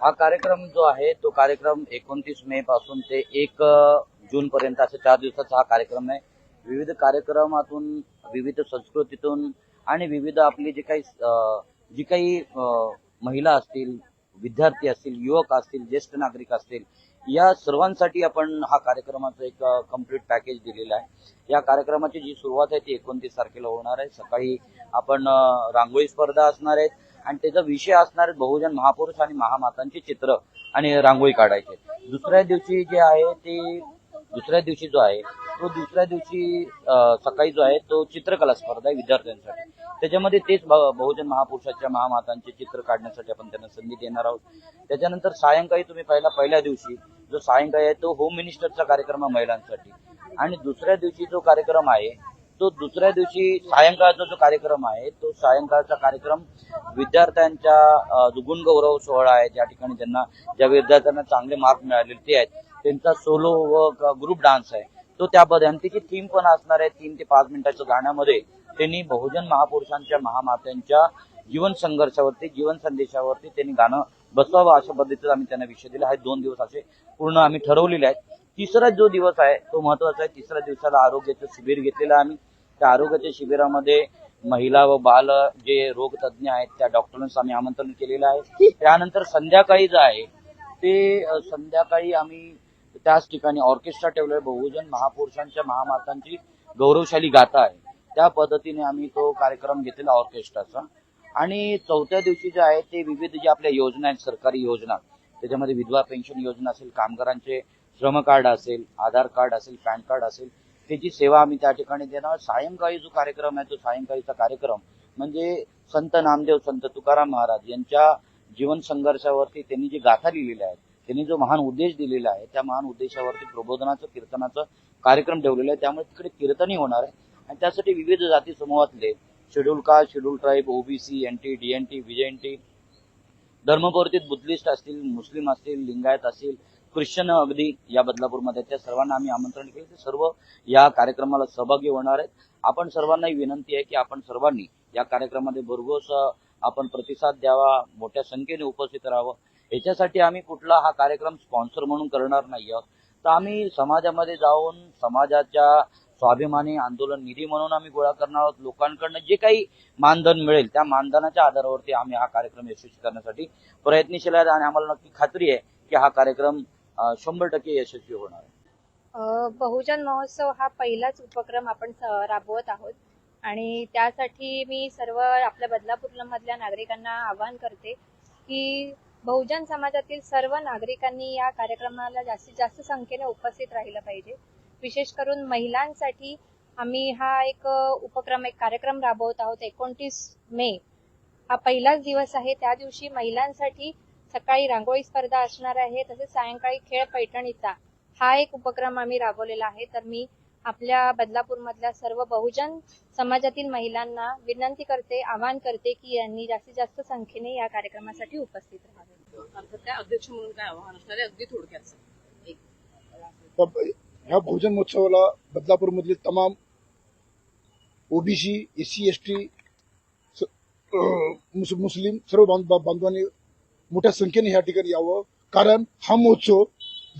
हा कार्यक्रम जो आहे तो कार्यक्रम एकोणतीस मे पासून ते एक जून पर्यंत असे चार दिवसाचा हा कार्यक्रम आहे. विविध कार्यक्रमातून विविध संस्कृतीतून आणि विविध आपली जी काही जी काही महिला असतील विद्यार्थी असतील युवक असतील ज्येष्ठ नागरिक असतील या सर्वांसाठी आपण हा कार्यक्रमाचं एक कंप्लीट पॅकेज दिलेलं आहे. या कार्यक्रमाची जी सुरुवात आहे ती एकोणतीस तारखेला होणार आहे. सकाळी आपण रांगोळी स्पर्धा असणार आहेत. आणि त्याचा विषय असणारे बहुजन महापुरुष आणि महामातांचे चित्र आणि रांगोळी काढायचे. दुसऱ्या दिवशी जे आहे ते दुसऱ्या दिवशी जो आहे तो दुसऱ्या दिवशी सकाळी जो आहे तो चित्रकला स्पर्धा आहे विद्यार्थ्यांसाठी. त्याच्यामध्ये तेच ब- बहुजन महापुरुषाच्या महामातांचे चित्र काढण्यासाठी आपण त्यांना संधी देणार आहोत. त्याच्यानंतर सायंकाळी तुम्ही पहिला पहिल्या दिवशी जो सायंकाळी आहे तो होम मिनिस्टरचा कार्यक्रम आहे महिलांसाठी. आणि दुसऱ्या दिवशी जो कार्यक्रम आहे तो दुसऱ्या दिवशी सायंकाळचा जो कार्यक्रम आहे तो सायंकाळचा कार्यक्रम विद्यार्थ्यांच्या अ, गौरव सोहळा आहे. त्या ठिकाणी ज्यांना ज्या विद्यार्थ्यांना चांगले मार्क मिळालेले ते आहेत. त्यांचा सोलो व ग्रुप डान्स आहे. तो त्याबद्दल आणि त्याची थीम पण असणार आहे. तीन ते पाच मिनिटाच्या गाण्यामध्ये त्यांनी बहुजन महापुरुषांच्या महामात्यांच्या जीवन संघर्षावरती जीवन संदेशावरती त्यांनी गाणं बसवावं अशा पद्धतीचा आम्ही त्यांना विषय दिला. आहे दोन दिवस असे पूर्ण आम्ही ठरवलेले आहेत. तिसरा जो दिवस आहे तो महत्त्वाचा आहे. तिसऱ्या दिवसाला आरोग्याचं शिबिर घेतलेलं आम्ही. त्या आरोग्याच्या शिबिरामध्ये महिला व बाल जे रोग आहेत त्या डॉक्टरांचं आम्ही आमंत्रण केलेलं आहे. त्यानंतर संध्याकाळी जे आहे ते संध्याकाळी आम्ही त्याच ठिकाणी ऑर्केस्ट्रा ठेवलोय बहुजन महापुरुषांच्या महामातांची गौरवशाली गाथा आहे. त्या पद्धतीने आम्ही तो कार्यक्रम घेतलेला ऑर्केस्ट्राचा. आणि चौथ्या दिवशी जे आहे ते विविध जे आपल्या योजना आहेत सरकारी योजना त्याच्यामध्ये विधवा पेन्शन योजना असेल कामगारांचे श्रम कार्ड असेल आधार कार्ड असेल पॅन कार्ड असेल त्याची सेवा आम्ही त्या ठिकाणी देणार. सायंकाळी जो कार्यक्रम आहे तो सायंकाळीचा कार्यक्रम म्हणजे संत नामदेव संत तुकाराम महाराज यांच्या जीवन संघर्षावरती त्यांनी जी गाथा लिहिलेल्या आहेत त्यांनी जो महान उद्देश दिलेला आहे त्या महान उद्देशावरती प्रबोधनाचं कीर्तनाचं कार्यक्रम ठेवलेला आहे. त्यामुळे तिकडे कीर्तनही होणार आहे. आणि त्यासाठी विविध जाती समूहातले schedule caste schedule tribe OBC NT DNT VJNT धर्मपरिवर्तित Buddhist असतील मुस्लिम असतील लिंगायत असतील ख्रिश्चन अगदी या बदलापूरमध्ये त्या सर्वांना आम्ही आमंत्रण केले ते सर्व या कार्यक्रमाला सहभागी होणार आहेत. आपण सर्वांनाही विनंती आहे की आपण सर्वांनी या कार्यक्रमामध्ये भरघोस आपण प्रतिसाद द्यावा मोठ्या संख्येने उपस्थित राहावं. याच्यासाठी आम्ही कुठला हा कार्यक्रम स्पॉन्सर म्हणून करणार नाही आहोत तर आम्ही समाजामध्ये जाऊन समाजाच्या स्वाभिमानी आंदोलन निधी म्हणून आम्ही गोळा करणार आहोत. लोकांकडनं जे काही मानधन मिळेल त्या मानधनाच्या आधारावरती आम्ही हा कार्यक्रम यशस्वी करण्यासाठी प्रयत्नशील आहेत. आणि आम्हाला नक्की खात्री आहे की हा कार्यक्रम शंभर टक्के यशस्वी होणार. आहे बहुजन महोत्सव हा पहिलाच उपक्रम आपण राबवत आहोत. आणि त्यासाठी मी सर्व आपल्या बदलापूर मधल्या नागरिकांना आवाहन करते की बहुजन समाजातील सर्व नागरिकांनी या कार्यक्रमाला जास्तीत जास्त संख्येने उपस्थित राहिलं पाहिजे. विशेष करून महिलांसाठी आम्ही हा एक उपक्रम एक कार्यक्रम राबवत आहोत. एकोणतीस मे हा पहिलाच दिवस आहे. त्या दिवशी महिलांसाठी सकाळी रांगोळी स्पर्धा असणार आहे तसेच सायंकाळी खेळ पैठणीचा हा एक उपक्रम आम्ही राबवलेला आहे. तर मी आपल्या बदलापूर मधल्या सर्व बहुजन समाजातील महिलांना विनंती करते आवाहन करते की यांनी जास्तीत जास्त संख्येने या कार्यक्रमासाठी उपस्थित राहावे. अर्थात त्या अध्यक्ष म्हणून काय आव्हान असणार आहे? अगदी थोडक्यात सर. एक. त्या- ह्या भोजन महोत्सवाला बदलापूर मधले तमाम OBC S C S T Muslim सर्व बांधवांनी मोठ्या संख्येने ह्या ठिकाणी यावं. कारण हा महोत्सव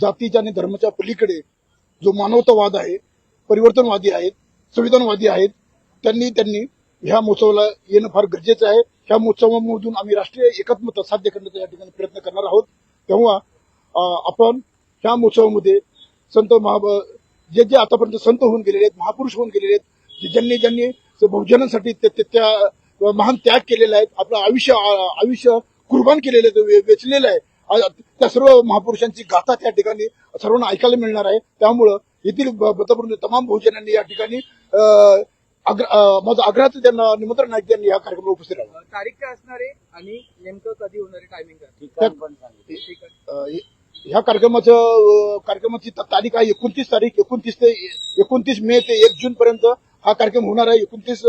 जातीच्या आणि धर्माच्या पलीकडे जो मानवतावाद आहे परिवर्तनवादी आहेत संविधानवादी आहेत त्यांनी त्यांनी ह्या महोत्सवाला येणं फार गरजेचं आहे. ह्या महोत्सवामधून आम्ही राष्ट्रीय एकात्मता साध्य करण्याचा या ठिकाणी प्रयत्न करणार आहोत. तेव्हा आपण ह्या महोत्सवामध्ये संत महा जे जे आतापर्यंत संत होऊन गेलेले आहेत महापुरुष होऊन गेलेले आहेत ज्यांनी ज्यांनी बहुजनांसाठी ते- ते- त्या महान त्याग केलेला आहे आपलं आयुष्य आयुष्य कुर्बान केलेलं आहे वेचलेलं आहे. त्या सर्व महापुरुषांची गाथा त्या ठिकाणी सर्वांना ऐकायला मिळणार आहे. त्यामुळं येथील ब- बदलापूर तमाम बहुजनांनी या ठिकाणी माझं आग्रहाचं त्यांना निमंत्रण आहे की त्यांनी या कार्यक्रमाला उपस्थित राहावं. तारीख काय असणार आहे आणि नेमकं कधी होणार आहे टायमिंग ह्या कार्यक्रमाचं कार्यक्रमाची तारीख आहे एकोणतीस तारीख एकोणतीस ते एकोणतीस मे ते एक जून पर्यंत हा कार्यक्रम होणार आहे. एकोणतीस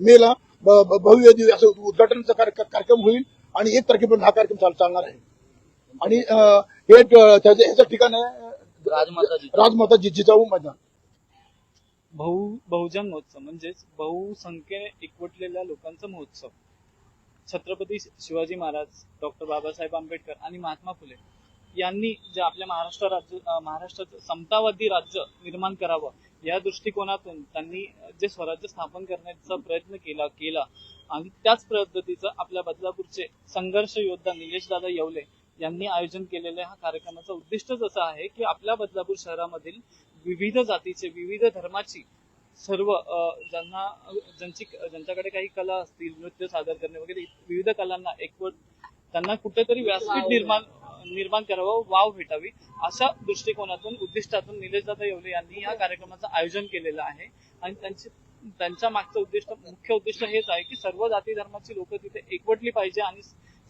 मे ला ब- ब- भव्य असं उद्घाटनाचा कार्य- कार्यक्रम होईल. आणि एक तारखेपर्यंत हा कार्यक्रम चाल- चालणार आहे. आणि हे ह्याचं ठिकाण आहे राजमाता जी राजमाता जि- जिजाऊ मैदान. बहु बहुजन महोत्सव म्हणजेच बहुसंख्येने एकवटलेल्या लोकांचा महोत्सव. छत्रपती शिवाजी महाराज डॉक्टर बाबासाहेब आंबेडकर आणि महात्मा फुले. यांनी जे आपल्या महाराष्ट्र राज्य अं, महाराष्ट्राचं समतावादी राज्य निर्माण करावं या दृष्टिकोनातून त्यांनी जे स्वराज्य स्थापन करण्याचा प्रयत्न केला केला. आणि त्याच पद्धतीचं आपल्या बदलापूरचे संघर्ष योद्धा निलेश दादा येवले यांनी आयोजन केलेल्या हा कार्यक्रमाचं उद्दिष्टच असं आहे की आपल्या बदलापूर शहरामधील विविध जातीचे विविध धर्माची सर्व ज्यांना ज्यांची ज्यांच्याकडे काही कला असतील नृत्य सादर करणे वगैरे विविध कलांना एकवट त्यांना कुठेतरी व्यासपीठ निर्माण निर्माण करावं वाव भेटावी अशा दृष्टिकोनातून उद्दिष्टातून निलेशदादा येवले यांनी या कार्यक्रमाचं आयोजन केलेलं आहे. आणि त्यांची त्यांच्या मागचं उद्दिष्ट मुख्य उद्दिष्ट हेच आहे की सर्व जाती धर्माची लोक तिथे एकवटली पाहिजे आणि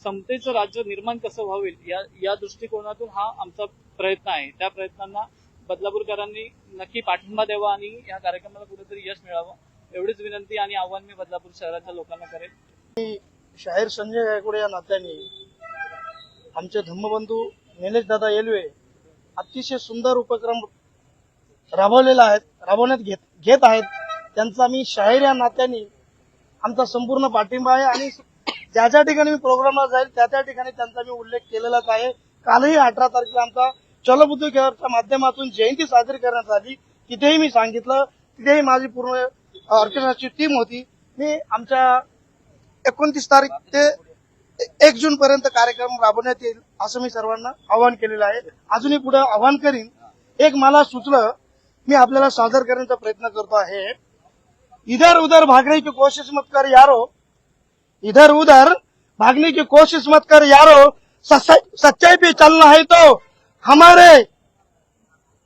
समतेचं राज्य निर्माण कसं व्हावेल या या दृष्टिकोनातून हा आमचा प्रयत्न आहे. त्या प्रयत्नांना बदलापूरकरांनी नक्की पाठिंबा द्यावा आणि या कार्यक्रमाला कुठेतरी यश मिळावं एवढीच विनंती आणि आव्हान मी बदलापूर शहराच्या लोकांना करेन शाहीर संजय गायकवाड या नात्याने आमचे धम्मबंधू निलेश दादा येलवे अतिशय सुंदर उपक्रम राबवलेला आहेत राबवण्यात घेत घेत आहेत. त्यांचा मी शाहीर या नात्याने आमचा संपूर्ण पाठिंबा आहे आणि ज्या ज्या ठिकाणी मी प्रोग्रामला जाईल त्या त्या ठिकाणी त्यांचा मी उल्लेख केलेलाच आहे. कालही अठरा तारखेला आमचा चलबुद्ध केअरच्या माध्यमातून जयंती साजरी करण्यात आली. तिथेही मी सांगितलं तिथेही माझी पूर्ण ऑर्केस्ट्राची टीम होती. मी आमच्या एकोणतीस तारीख ते एक जून पर्यंत कार्यक्रम राबवण्यात येईल असं मी सर्वांना आवाहन केलेलं आहे. अजूनही पुढे आवाहन करीन एक मला सुचलं मी आपल्याला सादर करण्याचा प्रयत्न करतो आहे. इधर उधर भागने की कोशिश मत कर यारो. इधर उधर भागने की कोशिश मत कर यारो. सच्चाई पे चलना है तो हमारे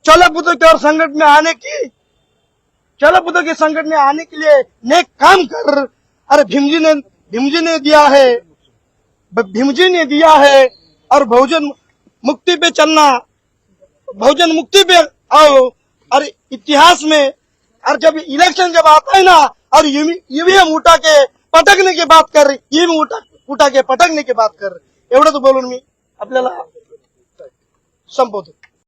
चलो बुद्ध के और संगठन में आने की चलो बुद्ध के संगठन में आने के लिए नेक काम कर। अरे भीमजी ने भीमजी ने दिया है। भीमजी ने दिया है और बहुजन मुक्ति पे चलना बहुजन मुक्ति पे आओ। और इतिहास में और जब इलेक्शन जब आता है ना और ईवीएम उठा के पटकने की बात कर ईवीएम उठा उठा के पटकने की बात कर एवढंच बोलून मी आपल्याला संपवतो